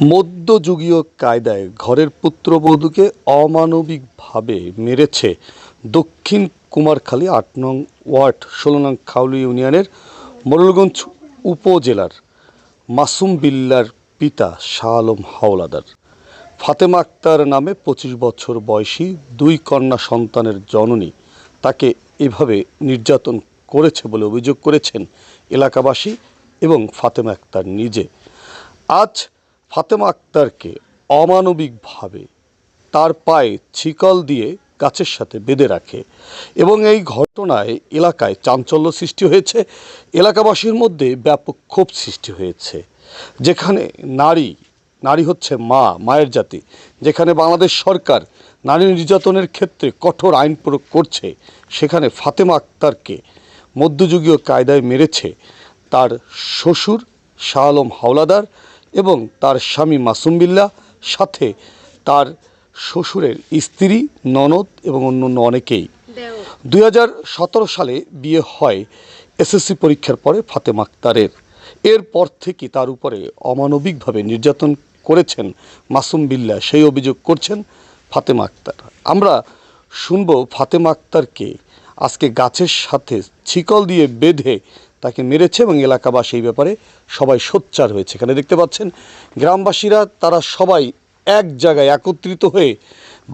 মধ্যযুগীয় কায়দায় ঘরের পুত্রবধূকে অমানবিকভাবে মেরেছে দক্ষিণ কুমারখালী আট নং ওয়ার্ড ষোলো নং খাউলি ইউনিয়নের মোরলগঞ্জ উপজেলার মাসুম বিল্লার পিতা শাহ আলম হাওলাদার। ফাতেমা আক্তার নামে পঁচিশ বছর বয়সী দুই কন্যা সন্তানের জননী তাকে এভাবে নির্যাতন করেছে বলে অভিযোগ করেছেন এলাকাবাসী এবং ফাতেমা আক্তার নিজে। আজ ফাতেমা আক্তারকে অমানবিকভাবে তার পায়ে ছিকল দিয়ে গাছের সাথে বেঁধে রাখে এবং এই ঘটনায় এলাকায় চাঞ্চল্য সৃষ্টি হয়েছে। এলাকাবাসীর মধ্যে ব্যাপক ক্ষোভ সৃষ্টি হয়েছে। যেখানে নারী নারী হচ্ছে মা, মায়ের জাতি। যেখানে বাংলাদেশ সরকার নারী নির্যাতনের ক্ষেত্রে কঠোর আইন প্রয়োগ করছে, সেখানে ফাতেমা আক্তারকে মধ্যযুগীয় কায়দায় মেরেছে তার শ্বশুর শাহ আলম হাওলাদার এবং তার স্বামী মাসুম বিল্লাহ সাথে তার শ্বশুরের স্ত্রী ননদ এবং অন্য অন্য অনেকেই দু হাজার সতেরো সালে বিয়ে হয় এসএসসি পরীক্ষার পরে ফাতেমা আক্তারের। এরপর থেকে তার উপরে অমানবিকভাবে নির্যাতন করেছেন মাসুম বিল্লাহ সেই অভিযোগ করছেন ফাতেমা আক্তার। আমরা শুনব ফাতেমা আক্তারকে আজকে গাছের সাথে ছিকল দিয়ে বেঁধে তাকে মেরেছে এবং এলাকাবাসী এই ব্যাপারে সবাই সোচ্চার হয়েছে। এখানে দেখতে পাচ্ছেন, গ্রামবাসীরা তারা সবাই এক জায়গায় একত্রিত হয়ে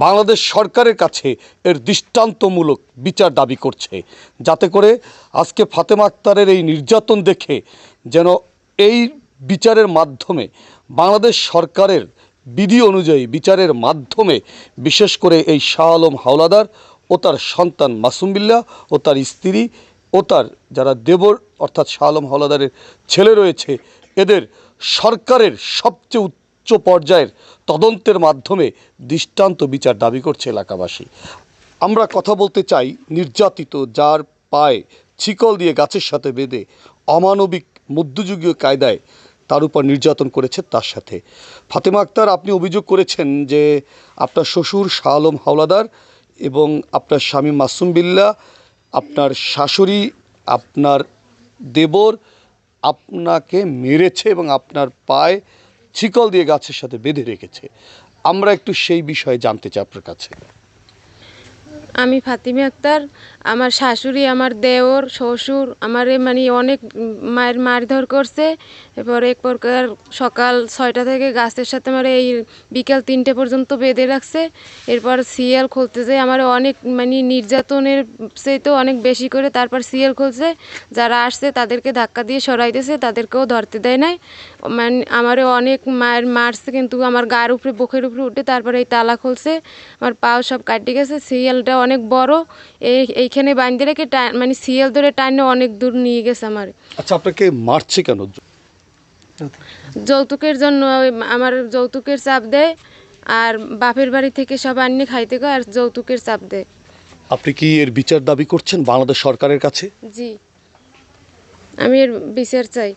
বাংলাদেশ সরকারের কাছে এর দৃষ্টান্তমূলক বিচার দাবি করছে। যাতে করে আজকে ফাতেমা আক্তারের এই নির্যাতন দেখে যেন এই বিচারের মাধ্যমে বাংলাদেশ সরকারের বিধি অনুযায়ী বিচারের মাধ্যমে বিশেষ করে এই শাহ আলম হাওলাদার ও তার সন্তান মাসুম বিল্লাহ ও তার স্ত্রী ও তার যারা দেবর, অর্থাৎ শাহ আলম হাওলাদারের ছেলে রয়েছে, এদের সরকারের সবচেয়ে উচ্চ পর্যায়ের তদন্তের মাধ্যমে দৃষ্টান্ত বিচার দাবি করছে এলাকাবাসী। আমরা কথা বলতে চাই নির্যাতিত, যার পায়ে ছিকল দিয়ে গাছের সাথে বেঁধে অমানবিক মধ্যযুগীয় কায়দায় তার উপর নির্যাতন করেছে তার সাথে। ফাতেমা আক্তার, আপনি অভিযোগ করেছেন যে আপনার শ্বশুর শাহ আলম হাওলাদার এবং আপনার স্বামী মাসুম বিল্লাহ আপনার শাশুড়ি, আপনার দেবর আপনাকে মেরেছে এবং আপনার পায়ে ছিকল দিয়ে গাছের সাথে বেঁধে রেখেছে। আমরা একটু সেই বিষয়ে জানতে চাই আপনার কাছে। আমি ফাতিমা আক্তার, আমার শাশুড়ি, আমার দেওর, শ্বশুর, আমার মানে অনেক মায়ের মারধর করছে। এরপর এক প্রকার সকাল ছয়টা থেকে গাছের সাথে আমার এই বিকাল তিনটে পর্যন্ত বেঁধে রাখছে। এরপর সিএল খুলতে যায় আমার অনেক মানে নির্যাতনের তো অনেক বেশি করে তারপর সিএল খুলছে। যারা আসছে তাদেরকে ধাক্কা দিয়ে সরাইতেছে, তাদেরকেও ধরতে দেয় নাই। মানে আমারও অনেক মায়ের মারছে, কিন্তু আমার গার উপরে, বুকের উপরে উঠে তারপরে এই তালা খুলছে। আমার পাও সব কাটে গেছে সিএলটা অনেক বড়। এই এইখানে বাঁধতে রেখে মানে সিএল ধরে টাইনে অনেক দূর নিয়ে গেছে আমার। আচ্ছা আপনাকে মারছে কেন? যৌতুকের জন্য আমার যৌতুকের চাপ দেয় আর বাপের বাড়ি থেকে সব আনিয়ে খাইতে গো আর যৌতুকের চাপ দেয়। আপনি কি এর বিচার দাবি করছেন বাংলাদেশ সরকারের কাছে? জি। আমি এর বিচার চাই।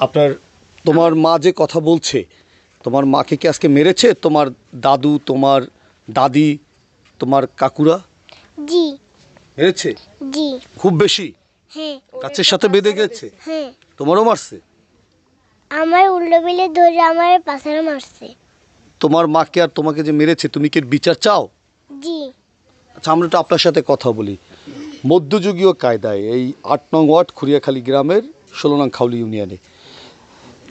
আপনার তোমার মা যে কথা বলছে তোমার মাকে কি আজকে মেরেছে? তোমার দাদু তোমার দাদি তোমার কাকুরা? জি। মেরেছে? জি। খুব বেশি? হ্যাঁ। গাছের সাথে বেঁধে গেছে? হ্যাঁ। তোমারও মারছে? আমার উল্টো বিলে ধরে আমার পাশারে মারছে। তোমার মাকে আর তোমাকে যে মেরেছে তুমি কি বিচার চাও? জি। আচ্ছা আমরা একটু আপনার সাথে কথা বলি। মধ্যযুগীয় কায়দায় এই আট নং ওয়ার্ড খুরিয়াখালী গ্রামের ষোলো নং খাউলি ইউনিয়নে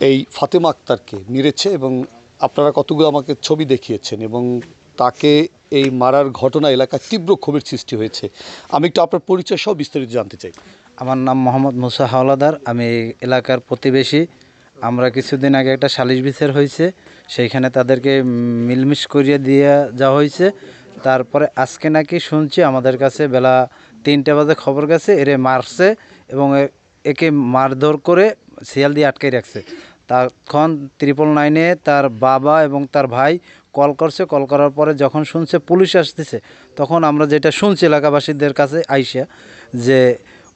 এই ফাতেমা আক্তারকে মেরেছে এবং আপনারা কতগুলো আমাকে ছবি দেখিয়েছেন এবং তাকে এই মারার ঘটনা এলাকায় তীব্র ক্ষোভের সৃষ্টি হয়েছে। আমি একটু আপনার পরিচয় সহ বিস্তারিত জানতে চাই। আমার নাম মোহাম্মদ মুসা হাওলাদার, আমি এলাকার প্রতিবেশী। আমরা কিছুদিন আগে একটা সালিশ বিচার হয়েছে, সেইখানে তাদেরকে মিলমিশ করিয়ে দিয়ে যাওয়া হয়েছে। তারপরে আজকে নাকি শুনছি আমাদের কাছে বেলা তিনটে বাজে খবর গেছে, এরে মারছে এবং একে মারধর করে শিয়াল দিয়ে আটকে রাখছে। তখন ত্রিপল নাইনে তার বাবা এবং তার ভাই কল করছে কল করার পরে যখন শুনছে পুলিশ আসতেছে তখন আমরা যেটা শুনছি এলাকাবাসীদের কাছে আইসা যে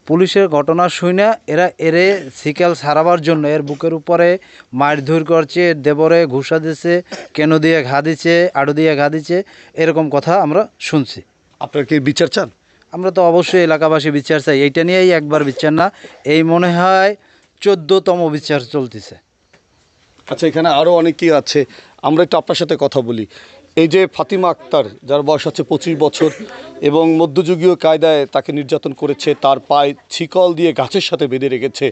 পুলিশের ঘটনা শুনে এরা এরে সিকেল সারাবার জন্য এর বুকের উপরে মারধর করছে দেবরে ঘুষা দিছে কেন দিয়ে ঘা দিচ্ছে আড়ু দিয়ে ঘা দিচ্ছে এরকম কথা আমরা শুনছি। আপনার কি বিচার চান? আমরা তো অবশ্যই এলাকাবাসী বিচার চাই এইটা নিয়েই একবার বিচার না এই মনে হয় চোদ্দতম বিচার চলতেছে। আচ্ছা এখানে আরও অনেকেই আছে। আমরা একটু আপনার সাথে কথা বলি। এই যে ফাতিমা আক্তার, যার বয়স হচ্ছে পঁচিশ বছর এবং মধ্যযুগীয় কায়দায় তাকে নির্যাতন করেছে, তার পায়ে ছিকল দিয়ে গাছের সাথে বেঁধে রেখেছে।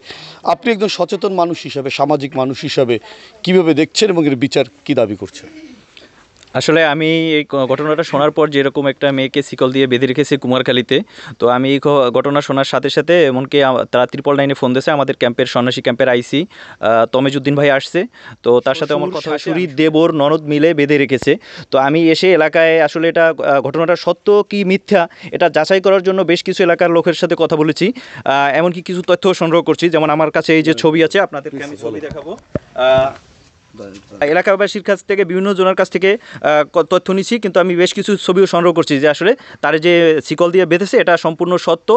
আপনি একজন সচেতন মানুষ হিসাবে, সামাজিক মানুষ হিসাবে কীভাবে দেখছেন এবং এর বিচার কি দাবি করছেন? আসলে আমি এই ঘটনাটা শোনার পর যেরকম একটা মেয়েকে শিকল দিয়ে বেঁধে রেখেছে কুমারখালীতে তো আমি এই ঘটনা শোনার সাথে সাথে এমনকি তারা ত্রিপল নাইনে ফোন দিয়েছে আমাদের ক্যাম্পের সন্ন্যাসী ক্যাম্পের আইসি তমেজুদ্দিন ভাই আসছে। তো তার সাথে আমার কথা শাশুড়ি দেবর ননদ মিলে বেঁধে রেখেছে। তো আমি এসে এলাকায় আসলে এটা ঘটনাটা সত্য কি মিথ্যা এটা যাচাই করার জন্য বেশ কিছু এলাকার লোকের সাথে কথা বলেছি। এমনকি কিছু তথ্য সংগ্রহ করছি। যেমন আমার কাছে এই যে ছবি আছে আপনাদেরকে আমি ছবি দেখাবো। এলাকাবাসীর কাছ থেকে, বিভিন্ন জনের কাছ থেকে তথ্য নিচ্ছি, কিন্তু আমি বেশ কিছু ছবিও সংগ্রহ করছি যে আসলে তার যে শিকল দিয়ে বেঁধেছে, এটা সম্পূর্ণ সত্য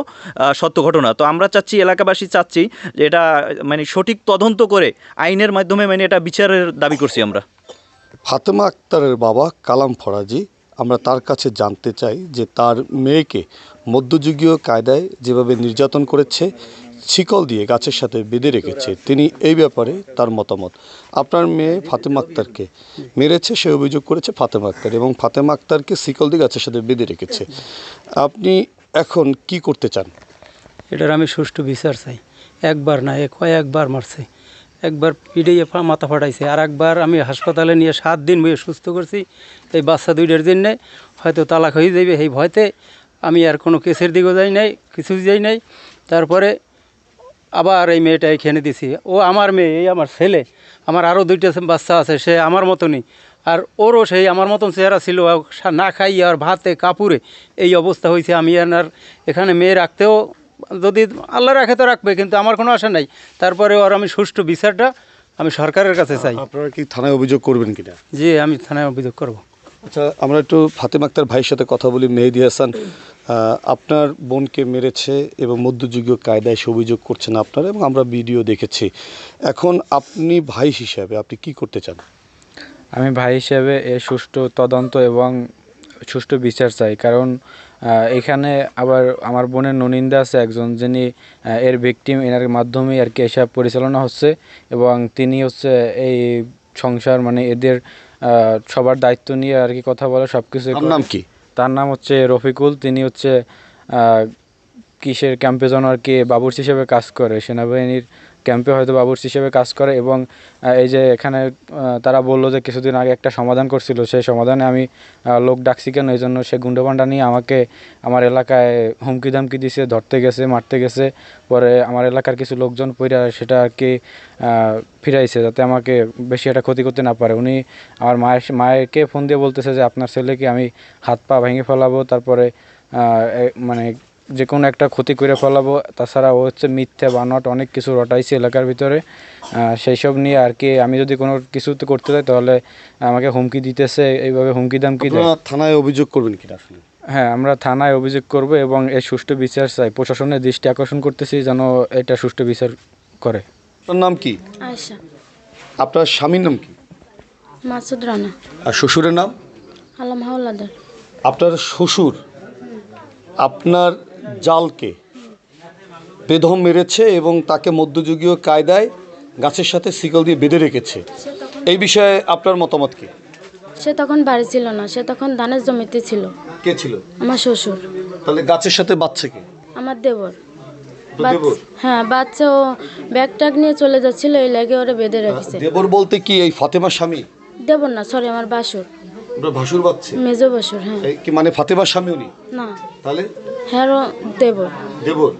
সত্য ঘটনা। তো আমরা চাচ্ছি, এলাকাবাসী চাচ্ছি যে এটা মানে সঠিক তদন্ত করে আইনের মাধ্যমে মানে এটা বিচারের দাবি করছি আমরা। ফাতেমা আক্তারের বাবা কালাম ফরাজি, আমরা তার কাছে জানতে চাই যে তার মেয়েকে মধ্যযুগীয় কায়দায় যেভাবে নির্যাতন করেছে শিকল দিয়ে গাছের সাথে বেঁধে রেখেছে। তিনি এই ব্যাপারে তার মতামত। আপনার মেয়ে ফাতেমা আক্তারকে মেরেছে, সে অভিযোগ করেছে ফাতেমা আক্তার এবং ফাতেমা আক্তারকে শিকল দিয়ে গাছের সাথে বেঁধে রেখেছে। আপনি এখন কি করতে চান? এটার আমি সুষ্ঠু বিচার চাই। একবার না, এ কয়েকবার মারছে। একবার পিড়িয়ে মাথা ফাটাইছে। আর একবার আমি হাসপাতালে নিয়ে সাত দিন বইয়ে সুস্থ করছি। এই বাচ্চা দুইটার জন্যে হয়তো তালাক হয়ে যাবে এই ভয়তে আমি আর কোনো কেসের দিকেও যাই নাই কিছু যাই নাই। তারপরে আবার এই মেয়েটা এখানে দিছি। ও আমার মেয়ে এই আমার ছেলে। আমার আরও দুইটা বাচ্চা আছে সে আমার মতনই। আর ওরও সেই আমার মতন চেহারা ছিল না খাই আর ভাতে কাপুরে এই অবস্থা হয়েছে। আমি আর এখানে মেয়ে রাখতেও যদি আল্লাহ রাখে তো রাখবে কিন্তু আমার কোনো আশা নাই। তারপরে ওর আমি সুষ্ঠু বিচারটা আমি সরকারের কাছে চাই। আপনারা কি থানায় অভিযোগ করবেন কিনা? যে আমি থানায় অভিযোগ করব। আচ্ছা আমরা একটু ফাতেমা আক্তার ভাইয়ের সাথে কথা বলি মেহেদি হাসান। আপনার বোনকে মেরেছে এবং মধ্যযুগীয় কায়দায় সে অভিযোগ করছেন আপনারা এবং আমরা ভিডিও দেখেছি। এখন আপনি ভাই হিসাবে আপনি কি করতে চান? আমি ভাই হিসেবে এর সুষ্ঠু তদন্ত এবং সুষ্ঠু বিচার চাই কারণ এখানে আবার আমার বোনের ননিন্দা আছে একজন যিনি এর ভিকটিম এনার মাধ্যমে আর কি এসব পরিচালনা হচ্ছে এবং তিনি হচ্ছে এই সংসার মানে এদের সবার দায়িত্ব নিয়ে আর কি কথা বলে সব কিছু নাম কি? তার নাম হচ্ছে রফিকুল, তিনি হচ্ছে কিসের ক্যাম্পে যেন আর কি, বাবুর্চি হিসেবে কাজ করে, সেনাবাহিনীর ক্যাম্পে হয়তো বাবুর্চি হিসেবে কাজ করে এবং এই যে এখানে তারা বলল যে কিছুদিন আগে একটা সমাধান করছিল, সেই সমাধানে আমি লোক ডাকছি কেন? এই জন্য সে গুন্ডাপান্ডা নিয়ে আমাকে আমার এলাকায় হুমকি দামকি দিছে, ধরতে গেছে, মারতে গেছে। পরে আমার এলাকার কিছু লোকজন পইরা সেটা আর কি ফিরাইছে যাতে আমাকে বেশি একটা ক্ষতি করতে না পারে। উনি আমার মায়ের মায়েরকে ফোন দিয়ে বলতেছে যে, আপনার ছেলেকে আমি হাত পা ভেঙে ফেলাবো। তারপরে মানে যে কোনো একটা ক্ষতি করে ফেলাবো। তাছাড়া ও হচ্ছে মিথ্যা বানট অনেক কিছু রটাইছে এলাকার ভিতরে। সেই সব নিয়ে আর কি আমি যদি কোনো কিছুতে করতে চাই তাহলে আমাকে হুমকি দিতেছে এইভাবে হুমকি দামকি দেয়। থানায় অভিযোগ করবেন কিনা আসলে? হ্যাঁ আমরা থানায় অভিযোগ করব এবং এর সুষ্ঠু বিচার চাই। প্রশাসনের দৃষ্টি আকর্ষণ করতেছি যেন এটা সুষ্ঠু বিচার করে। আপনার নাম কি? আয়সা আপনার স্বামীর নাম কি? মাসুদ রানা। আর শ্বশুরের নাম? আলম হাওলাদার। আপনার শ্বশুর? আপনার জালকে বেদম মেরেছে এবং তাকে মধ্যযুগীয় কায়দায় গাছের সাথে শিকল দিয়ে বেঁধে রেখেছে। এই বিষয়ে আপনার মতামত কি? সে তখন বাড়ি ছিল না সে তখন ধানের জমিতে ছিল। কে ছিল? আমার শ্বশুর। তাহলে গাছের সাথে বাচ্চা বাচ্চাকে আমার দেবর? হ্যাঁ বাচ্চা ও ব্যাগ ট্যাগ নিয়ে চলে যাচ্ছিল এই লাগে ওরা বেঁধে রেখেছে। দেবর বলতে কি এই ফাতেমা স্বামী? দেবর না সরি আমার বাসুর। আপনার ভাসুর বাচ্চা মেজো বাসুর হ্যাঁ। এই কি মানে ফাতেমার স্বামী উনি? না। তাহলে? হ্যাঁ ও দেবর। দেবর।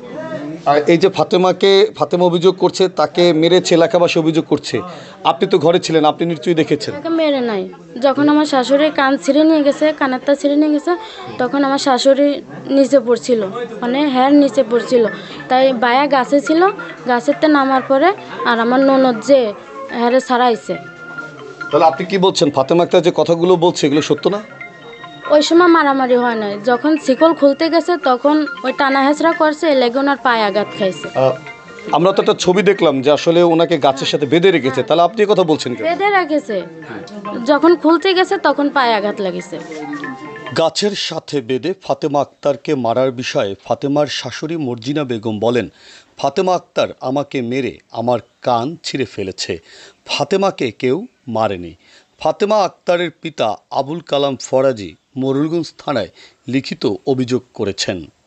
আর এই যে ফাতেমাকে ফাতেমা অভিযোগ করছে তাকে মেরেছে এলাকাবাসী অভিযোগ করছে। আপনি তো ঘরে ছিলেন আপনি নিশ্চয়ই দেখেছেন। তাকে মেরে নাই। যখন আমার শাশুড়ি কান ছিঁড়ে নিয়ে গেছে কানেরটা ছিঁড়ে নিয়ে গেছে তখন আমার শাশুড়ি নিচে পড়ছিল। মানে হ্যার নিচে পড়ছিল। তাই বায়া গাছে ছিল গাছেরতে নামার পরে আর আমার ননদ যে হ্যারে ছাড়াইছে তাহলে আপনি কি বলছেন? ফাতেমা আক্তার যে কথাগুলো বলছে এগুলো সত্য না? ওই সময় মারামারি হয় নাই। যখন শিকল খুলতে গেছে তখন ওই টানা হেঁচড়া করছে লেগে ওনার পায়ে আঘাত খাইছে। আমরা তো একটা ছবি দেখলাম যে আসলে ওনাকে গাছের সাথে বেঁধে রেখেছে। তাহলে আপনি এ কথা বলছেন কেন? বেঁধে রাখেছে। যখন খুলতে গেছে তখন পায়ে আঘাত লাগিছে। গাছের সাথে বেঁধে ফাতেমা আক্তারকে মারার বিষয়ে ফাতেমার শাশুড়ি মর্জিনা বেগম বলেন ফাতেমা আক্তার আমাকে মেরে আমার কান ছিঁড়ে ফেলেছে। ফাতেমাকে কেউ মারেনি। ফাতেমা আক্তারের পিতা আবুল কালাম ফরাজি মোরুলগঞ্জ থানায় লিখিত অভিযোগ করেছেন।